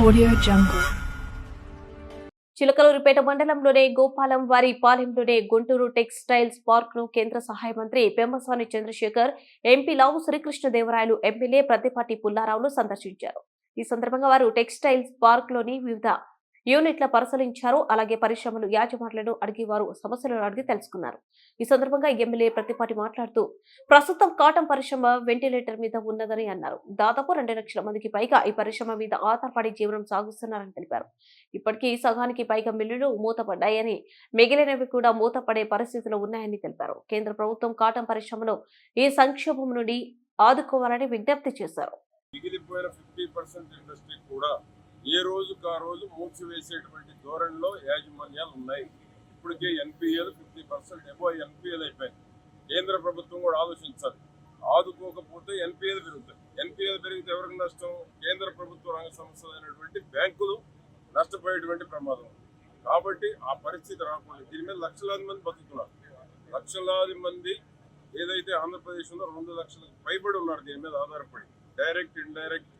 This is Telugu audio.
Audio Jungle. మండలంలోనే గోపాలం వారి పాలెంలోనే గుంటూరు టెక్స్టైల్స్ పార్క్ను కేంద్ర సహాయ మంత్రి పెమ్మసాని చంద్రశేఖర్ ఎంపీ లావు శ్రీకృష్ణదేవరాయలు ఎమ్మెల్యే ప్రతిపాటి పుల్లారావులు సందర్శించారు ఈ సందర్భంగా వారు టెక్స్టైల్స్ పార్క్లోని వివిధ యూనిట్ల పరిశీలించారు. అలాగే పరిశ్రమలు యాజమాన్లను అడిగి వారు సమస్యలను అడిగి తెలుసుకున్నారు. ఈ సందర్భంగా ఎమ్మెల్యే ప్రతిపాటి మాట్లాడుతూ ప్రస్తుతం కాటన్ పరిశ్రమ వెంటిలేటర్ మీద ఉన్నదని అన్నారు. దాదాపు రెండు లక్షల మందికి పైగా ఈ పరిశ్రమ మీద ఆధారపడి జీవనం సాగిస్తున్నారని తెలిపారు. ఇప్పటికీ సగానికి పైగా మిల్లులు మూతపడ్డాయని మిగిలినవి కూడా మూతపడే పరిస్థితిలో ఉన్నాయని తెలిపారు. కేంద్ర ప్రభుత్వం కాటన్ పరిశ్రమను ఈ సంక్షోభం నుండి ఆదుకోవాలని విజ్ఞప్తి చేశారు. మిగిలిపోయిన ఫిఫ్టీ పర్సెంట్ ఇండస్ట్రీ కూడా ఏ రోజుకు ఆ రోజు మూసివేసేటువంటి ధోరణిలో యాజమాన్యాలు ఉన్నాయి. ఇప్పటికే ఎన్పిఏలు ఫిఫ్టీ పర్సెంట్ ఎబో ఎన్పిఏలు అయిపోయింది కేంద్ర ప్రభుత్వం కూడా ఆలోచించాలి ఆదుకోకపోతే ఎన్పిఏలు పెరుగుతాయి. ఎన్పిఏలు పెరిగితే ఎవరికి నష్టం? కేంద్ర ప్రభుత్వ రంగ సంస్థలు అయినటువంటి బ్యాంకులు నష్టపోయేటువంటి ప్రమాదం. కాబట్టి ఆ పరిస్థితి రాకూడదు. దీని మీద లక్షలాది మంది బతుకుతున్నారు. లక్షలాది మంది ఏదైతే ఆంధ్రప్రదేశ్ ఉందో రెండు లక్షలకు పైబడి ఉన్నారు దీని మీద ఆధారపడి. Direct indirect